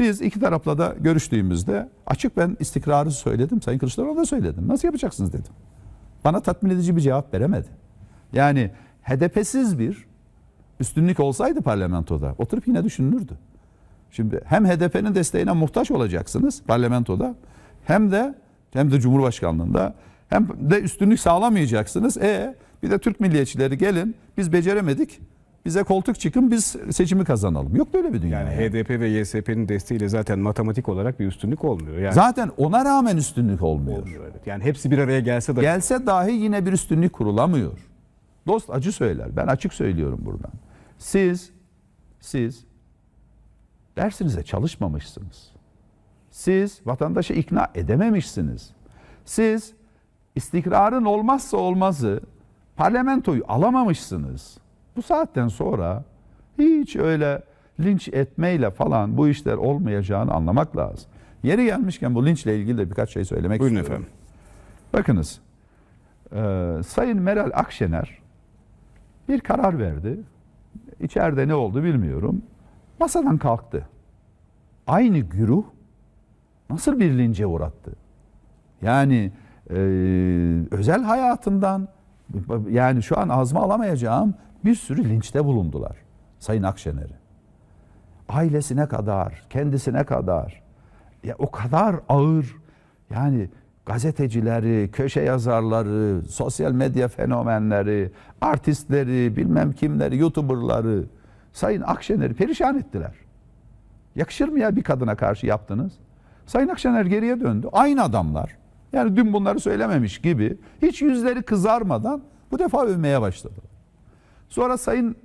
Biz iki tarafla da görüştüğümüzde açık ben istikrarı söyledim. Sayın Kılıçdaroğlu da söyledim. Nasıl yapacaksınız dedim. Bana tatmin edici bir cevap veremedi. Yani HDP'siz bir üstünlük olsaydı parlamentoda oturup yine düşünülürdü. Şimdi hem HDP'nin desteğine muhtaç olacaksınız parlamentoda hem de hem de Cumhurbaşkanlığında hem de üstünlük sağlamayacaksınız. E bir de Türk milliyetçileri gelin biz beceremedik. Bize koltuk çıkın biz seçimi kazanalım. Yok böyle bir dünya. Yani ya. HDP ve YSP'nin desteğiyle zaten matematik olarak bir üstünlük olmuyor. Yani Zaten ona rağmen üstünlük olmuyor. olmuyor, evet. Yani hepsi bir araya gelse de Gelse dahi yine bir üstünlük kurulamıyor. Dost acı söyler. Ben açık söylüyorum buradan. Siz siz dersinize çalışmamışsınız. Siz vatandaşı ikna edememişsiniz. Siz istikrarın olmazsa olmazı parlamentoyu alamamışsınız. Bu saatten sonra hiç öyle linç etmeyle falan bu işler olmayacağını anlamak lazım. Yeri gelmişken bu linçle ilgili de birkaç şey söylemek Buyurun istiyorum. efendim. Bakınız, e, Sayın Meral Akşener bir karar verdi. İçeride ne oldu bilmiyorum. Masadan kalktı. Aynı güruh nasıl bir lince uğrattı? Yani e, özel hayatından yani şu an ağzıma alamayacağım bir sürü linçte bulundular Sayın Akşener'i. Ailesine kadar, kendisine kadar ya o kadar ağır yani gazetecileri, köşe yazarları, sosyal medya fenomenleri, artistleri, bilmem kimleri, youtuberları Sayın Akşener'i perişan ettiler. Yakışır mı ya bir kadına karşı yaptınız? Sayın Akşener geriye döndü. Aynı adamlar. Yani dün bunları söylememiş gibi hiç yüzleri kızarmadan bu defa övmeye başladı. Sonra Sayın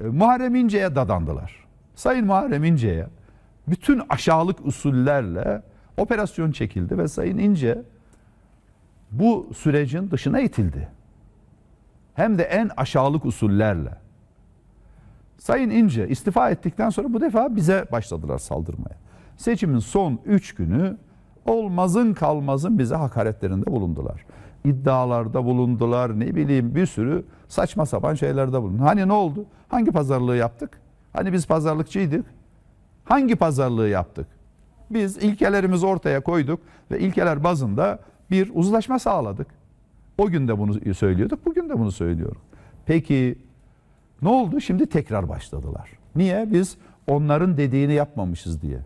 e, Muharrem İnce'ye dadandılar. Sayın Muharrem İnce'ye bütün aşağılık usullerle operasyon çekildi ve Sayın İnce bu sürecin dışına itildi. Hem de en aşağılık usullerle. Sayın İnce istifa ettikten sonra bu defa bize başladılar saldırmaya. Seçimin son 3 günü olmazın kalmazın bize hakaretlerinde bulundular. İddialarda bulundular ne bileyim bir sürü saçma sapan şeylerde bulundu. Hani ne oldu? Hangi pazarlığı yaptık? Hani biz pazarlıkçıydık? Hangi pazarlığı yaptık? Biz ilkelerimizi ortaya koyduk ve ilkeler bazında bir uzlaşma sağladık. O gün de bunu söylüyorduk, bugün de bunu söylüyorum. Peki ne oldu? Şimdi tekrar başladılar. Niye? Biz onların dediğini yapmamışız diye.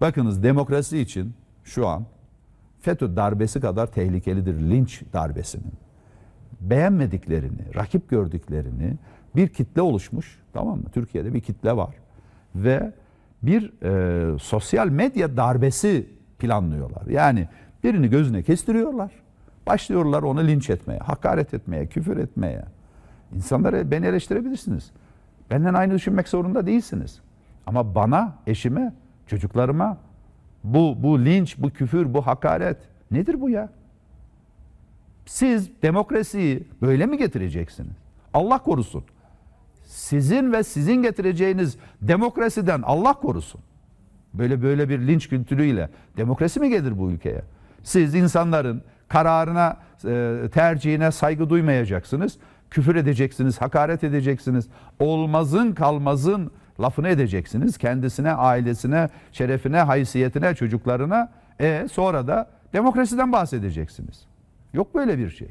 Bakınız demokrasi için şu an FETÖ darbesi kadar tehlikelidir linç darbesinin. Beğenmediklerini, rakip gördüklerini bir kitle oluşmuş. Tamam mı? Türkiye'de bir kitle var. Ve bir e, sosyal medya darbesi planlıyorlar. Yani birini gözüne kestiriyorlar. Başlıyorlar onu linç etmeye, hakaret etmeye, küfür etmeye. İnsanları beni eleştirebilirsiniz. Benden aynı düşünmek zorunda değilsiniz. Ama bana, eşime, çocuklarıma bu bu linç, bu küfür, bu hakaret nedir bu ya? Siz demokrasiyi böyle mi getireceksiniz? Allah korusun. Sizin ve sizin getireceğiniz demokrasiden Allah korusun. Böyle böyle bir linç kültürüyle demokrasi mi gelir bu ülkeye? Siz insanların kararına, e, tercihine saygı duymayacaksınız. Küfür edeceksiniz, hakaret edeceksiniz. Olmazın kalmazın lafını edeceksiniz. Kendisine, ailesine, şerefine, haysiyetine, çocuklarına. E sonra da demokrasiden bahsedeceksiniz. Yok böyle bir şey.